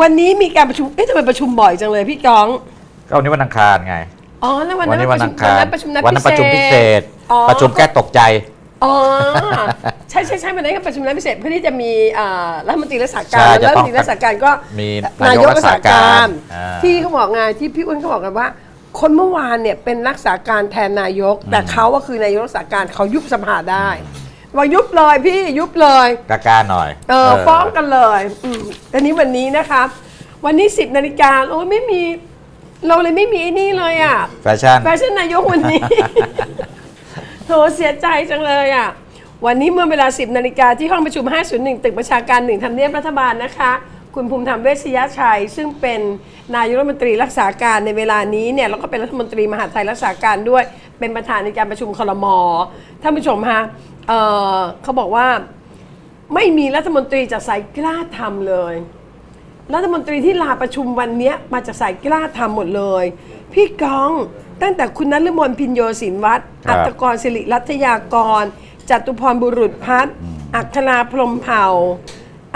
วันนี้มีการประชุมเอ๊ะทำไมประชุมบ่อยจังเลยพี่ก้อง ก็วันนี้วันอังคารไง อ๋อแล้ววันวันั้นนี้วันอังคารวันนั้นประชุมนัดวันนั้นประชุมพิเศษ อ๋อประชุมแก้ตกใจ อ๋อใช่ใช่ใช่วันนั้นก็ประชุมนัดพิเศษเพื่อที่จะมีอ่ารัฐมนตรีรักษาการใช่แล้วจะรัฐต้มองนตรีรักษาการก็ มีนายกรักษาการอ่า ที่เขาบอกไงที่พี่อ้วนเขาบอกกันว่า คนเมื่อวานเนี่ยเป็นรักษาการแทนนายก แต่เขาก็คือนายกรักษาการเขายุบสภาได้ ว่ายุบเลยพี่ยุบเลยกล้าๆหน่อยเออฟ้องกันเลยอืมอันนี้วันนี้นะคะ วันนี้10นาฬิกาโอ้ยไม่มี เราเลยไม่มีไอ้นี่เลยอะแฟชั่นแฟชั่นนายกวันนี้ โถเสียใจจังเลยอะ วันนี้เมื่อเวลา 10นาฬิกาที่ห้องประชุม 501 ตึกประชาการหนึ่งทำเนียบรัฐบาลนะคะ คุณภูมิธรรมเวชยชัย ซึ่งเป็นนายกรัฐมนตรีรักษาการในเวลานี้เนี่ยแล้วก็เป็นรัฐมนตรีมหาดไทยรักษาการด้วย เป็นประธานในการประชุมคลมท่านผู้ชมคะ เอ่อเขาบอกว่าไม่มีรัฐมนตรีจากสายกล้าทำเลย รัฐมนตรีที่ลาประชุมวันเนี้ยมาจากสายกล้าทำหมดเลย พี่กองตั้งแต่คุณนฤมลพินโยศินวัตรครัอับ ตกรศิริรัตยากรจตุพรบุรุษพัฒน์อัคราพรหมเผ่า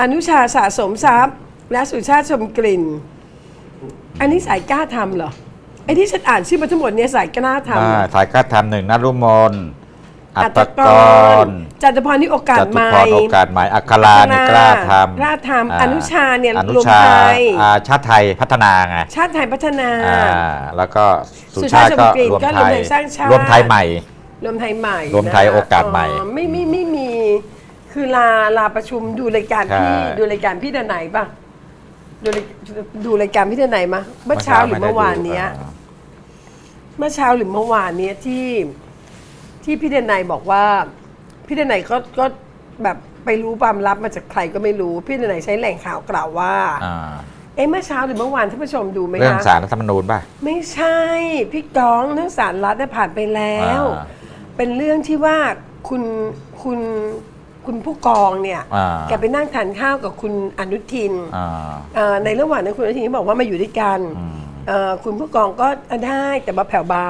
อนุชาสะสมทรัพย์ และสุชาติชมกลิ่น อันนี้สายกล้าทำเหรอไอ้ที่ฉันอ่านชื่อมาทั้งหมดเนี่ยสายกล้าทำเหรอ่าอถ่ายกล้าทำหนึ่งนรุมน อัอัตตกกรรจตุพรนี่โอกาสจใหตุม่พรโอกาสใหม่อัครานี่กล้าทำกล้าทำอนุชาเนี่ยอนุรวมชาไทยอ่าชาติไทยพัฒนาไงชาติไทยพัฒนา อ่าแล้วก็สุสุชาชาติติก็ชมกลิ่นรวมก็ไทรวมไทยยสร้างชาติ รวมไทยใหม่ รวมไทยใหม่รวมไทยนะโอกาสใหม่ไม่ไม่ไม่มี คือลาลาประชุมดูรายการพี่ใช่ดูรายการพี่เดนไหนปะดูรายดูรายการพี่เดนไหนมาเมื่อเช้าหรือเมื่อวานเนี้ยอ่าเมื่อเช้าหรือเมื่อวานเนี้ยที่ ที่พี่เดนไหนบอกว่า พี่เดนไหนก็ก็แบบไปรู้ความลับมาจากใครก็ไม่รู้ พี่เดนไหนใช้แหล่งข่าวกล่าวว่า อ่าเอ๊ะเมื่อเช้าหรือเมื่อวานท่านผู้ชมดูไหมเรื่องคะสารรัฐธรรมนูญป่ะ ไม่ใช่ พี่กองเรื่องสารรัฐได้ผ่านไปแล้ว อ่า เป็นเรื่องที่ว่าคุณคุณคุณผู้กองเนี่ยอ่าแกไปนั่งทานข้าวกับคุณอนุทิน อ่า เอ่อในระหว่างนั้นคุณอนุทินก็บอกว่ามาอยู่ด้วยกันอืมเอ่อคุณผู้กองก็อะได้แต่ว่าแผ่วเบา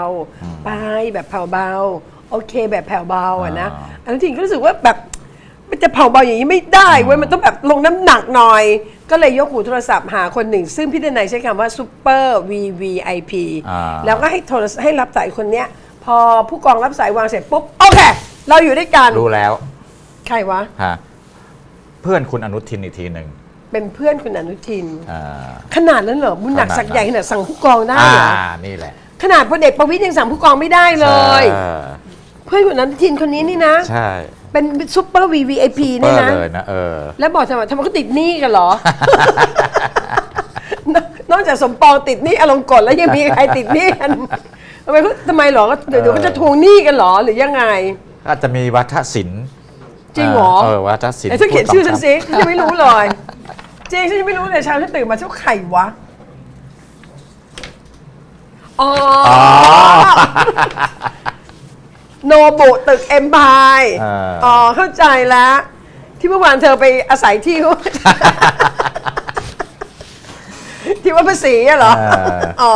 ไปแบบแผ่วเบา โอเคแบบแผ่วเบาอะนะอ่าอนุทินก็รู้สึกว่าแบบมันจะแผ่วเบาอย่างนี้ไม่ได้เว้ยมันต้องแบบลงน้ำหนักหน่อย ก็เลยยกหูโทรศัพท์หาคนหนึ่ง ซึ่งพี่เดนายใช้คำว่าซูเปอร์ VVIP อ่า แล้วก็ให้โทรให้รับสายคนเนี้ย พอผู้กองรับสายวางเสร็จปุ๊บ โอเค เราอยู่ด้วยกัน รู้แล้วใครวะ ฮะเพื่อนคุณอนุทินอีกทีหนึ่งเป็นเพื่อนคุณอนุทิน อ่า ขนาดนั้นเหรอบุญหนักขนาดนั้น สักใหญ่ขนาดสั่งผู้กองได้อ่าเหรอนี่แหละขนาดพลเอกประวิตยยังสั่งผู้กองไม่ได้เลยใช่ เพื่อนคุณอนุทินคนนี้นี่นะ ใช่เป็นซุปเปอร์ VVIP เปิเนี่ยดนะ เลยนะเออ แล้วบอกทำไมทำไมเขาติดหนี้กันเหรอ นนอกจากสมปองติดหนี้อลงกฎแล้วยังมีใครติดหนี้กันทำไมเขาทำไมเหรอก็เดี๋ยวเดี๋ยวเขาจะทวงหนี้กันเหรอหรือยังไง อาจจะมีวัฒศิลป์จริงเหรอ เออวัฒศิลป์ไอ้เธอเขียนชื่อฉันพูดสิฉันยังไม่รู้เลยจริงฉันยังไม่รู้เลยเช้าฉันตื่นมาเช้าไข่วะอ๋ออ๋อ โนบุตึกเอ็มพายเอออ๋อเข้าใจแล้ว ที่เมื่อวานเธอไปอาศัยที่ที่ว่าภาษีอะเหรอเอออ๋อ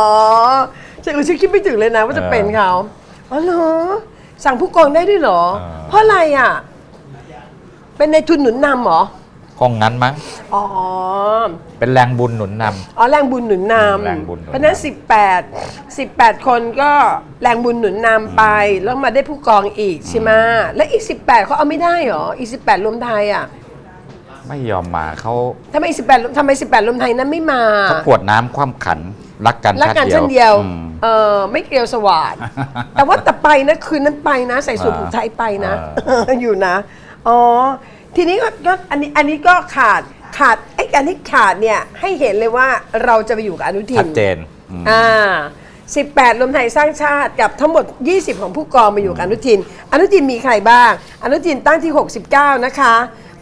ฉันเออฉันคิดไม่ถึงเลยนะว่าจะเออเป็นเขาอ๋อเหรอ สั่งผู้กองได้ด้วยเหรอเออเพราะอะไรอะ เป็นในทุนหนุนนำเหรอ คงนั้นมั้งอ๋อ เป็นแรงบุญหนุนนอ๋อแรงบุญหนุนนำแรงบุญหนุนนำ เพราะฉะนั้น 18 18 คนก็แรงบุญหนุนนำไป แล้วมาได้ผู้กองอีกใช่ไหมและอีก 18เขาเอาไม่ได้เหรออีก 18รวมไทยอะำไม่ยอมมาเขาทำไม18ทำไม 18รวมไทยนั้นไม่มาเขาปวดน้ำคว่ำขัน รักกันรักกันชาเช่นติเดียวอืม เออไม่เกลียวสวาดแต่ว่าแต่ไปนะคืนนั้นไปนะ ใส่สูทผูกไทยไปนะอยู่นะ อ๋อ ทีนี้ก็ก็อันนี้อันนี้ก็ขาดขาดไอ้การที่ขาดเนี่ยให้เห็นเลยว่าเราจะไปอยู่กับอนุทิน ชัดเจนอืม อ่า 18 รวมไทยสร้างชาติกับทั้งหมด 20 ของผู้กองมาอยู่กับอนุทิน อนุทินมีใครบ้าง อนุทินตั้งที่ 69 นะคะ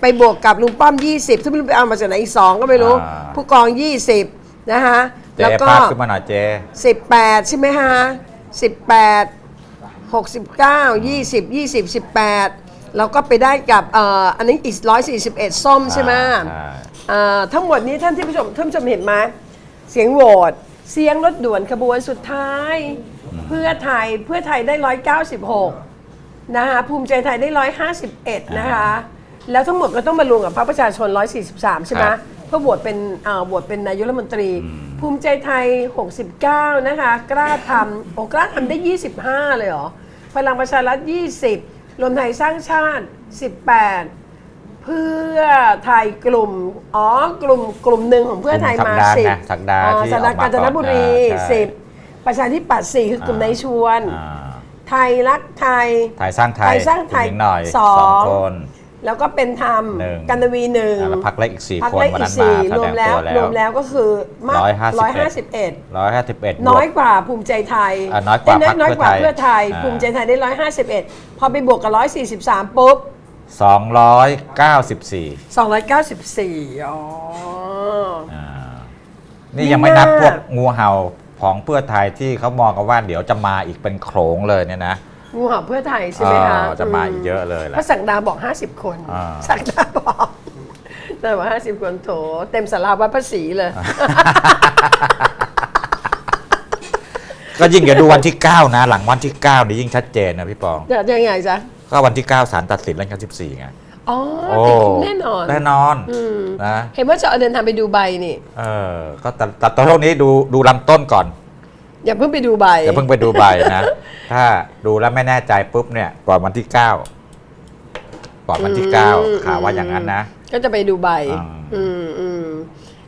ไปบวกกับลุงป้อม 20 ซึ่งไม่รู้ไปเอามาจากไหนอีก 2 ก็ไม่รู้ อ่า ผู้กอง 20 นะคะ เจแล้วก็ ภาพขึ้นมาหน่อยเจ 18 ใช่ไหมฮะ18 69 20 20 18 เราก็ไปได้กับเอ่ออันนี้อีก141 ส้มใช่ไหมใช่เอ่อทั้งหมดนี้ท่านที่ผู้ชมท่านผู้ชมเห็นไหมเสียงโหวตเสียงรถด่วนขบวนสุดท้าย เพื่อไทยเพื่อไทยได้ 196 นะคะภูมิใจไทยได้ 151 นะคะ แล้วทั้งหมดก็ต้องมารวมกับพรรคประชาชน 143 ใช่ไหมพื่อโหวตเป็นเอ่อโหวตเป็นนายกรัฐมนตรี ภูมิใจไทย 69 นะคะ กล้าทำโอ้กล้าทำได้ 25 เลยเหรอ พลังประชารัฐ 20 รวมไทยสร้างชาติ 18 เพื่อไทยกลุ่ม อ๋อกลุ่มกลุ่มหนึ่งของเพื่อไทยมากลุ่มศักดาสิบไงศักดาอ๋อที่ศักดาออกมากาญจนบุรีก่อนอ่าใช่สิบประชาธิปัตย์สี่คือกลุ่มนายชวนอ่าไทยรักไทย ไทยสร้างไทไทยยสร้างไทยคุณหญิงหน่อยสองสองคน แล้วก็เป็นธรรมหนึ่ง กันตวีหนึ่งอ่าแล้วพักเล็กอีกสี่พักคนเล็กวันอีนั้กนมาสี่แสรวดมงแล้ตัววแล้วรวมแล้วก็คือมากร้อยห้าสิบร้อยเอ็ห้าดสิบเอ็ด ร้อยห้าสิบเอ็ด น้อยกว่าภูมิใจไทยอ่าน้อยกว่าเน้อยกว่าพรรคเพื่เพื่ออไทไทยยภูมิใจไทยได้ร้อยห้าสิบเอ็ดพอไปบวกกับร้อยสี่สิบสามปุ๊บ สองร้อยเก้าสิบสี่สองร้อยเก้าสิบสี่อ๋อนี่ยังไม่นับนี่พวกมากงูเห่าของเพื่อไทยที่เขามองกันว่าเดี๋ยวจะมาอีกเป็นโขลงเลยเนี่ยนะ งูเห่าเพื่อไทยใช่ไหมคะเออจะมาอีกเยอะเลยแหละพระสักดาบอกห้าสิบคนอ่าสักดาบอกแต่ว่าห้าสิบคนโถ เต็มสาราวัดพระศรีเลย ก็ยิ่งเดี๋ยวดูวันที่ 9 นะ หลังวันที่9นี่ยิ่งชัดเจนนะพี่ปองจะยังไงจ๊ะก็วันที่ 9ศาลตัดสินเรื่องการ14ไงอ๋อโอ้ติดคุกแน่นอนแน่นอนอืมนะเห็นว่าจะเอาเดินทางไปดูใบนี่ เออ ก็แต่แต่ตอนช่วงนี้ดูดูลำต้นก่อน อย่าเพิ่งไปดูใบอย่าเพิ่งไปดูใบนะ ถ้าดูแล้วไม่แน่ใจปุ๊บเนี่ยก่อนวันที่9ก่อนวันที่9ข่าวว่าอย่างนั้นนะ ก็จะไปดูใบอ่าอืมอืม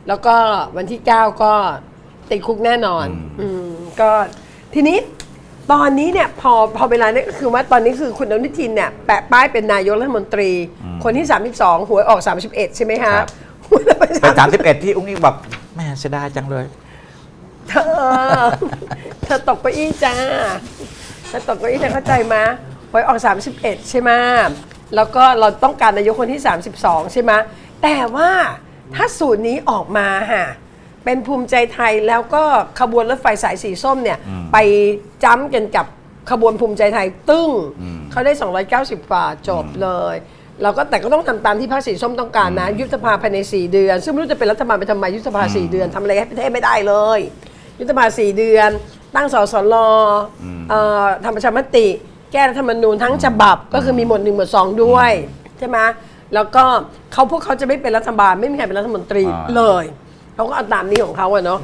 แล้วก็วันที่9ก็ติดคุกแน่นอนอืมอืมก็ทีนี้ตอนนี้เนี่ยพอพอเวลาเนี่ยก็คือว่าตอนนี้คือคุณอนุทินเนี่ยแปะป้ายเป็นนายกรัฐมนตรี คนที่ 32 หวยออก 31 ใช่ไหมคะครับหวยประเป็นชา31ที่อุ้งอิงบอกแม่เสียดายจังเลย เธอ เธอตกเก้าอี้จ้า เธอตกเก้าอี้เธอเข้าใจมาหวยออก 31 ใช่ไหมแล้วก็เราต้องการนายกคนที่ 32 ใช่ไหมแต่ว่าถ้าสูตรนี้ออกมาฮะเป็นภูมิใจไทยแล้วก็ขบวนรถไฟสายสีส้มเนี่ยอืมไปจ้ำกันกับขบวนภูมิใจไทยตึ้งอืมเขาได้ 290กว่าจบเลยเราก็แต่ก็ต้องทำตามที่พรรคสีส้มต้องการนะ ยุบสภาภายใน 4 เดือน ซึ่งไม่รู้จะเป็นรัฐบาลไปทำไมยุบสภา 4 เดือนทำอะไรให้ประเทศไม่ได้เลย ยุบสภา4เดือน ตั้งสสลเอ่อทำประชามติ แก้รัฐธรรมนูญทั้งฉบับก็คือมีหมวดหนึ่งหมวดสองด้วยใช่ไหมแล้วก็เขาพวกเขาจะไม่เป็นรัฐบาลไม่มีใครเป็นรัฐมนตรีอ่าเลยเขาก็เอาตามนี้ของเขาอะเนาะ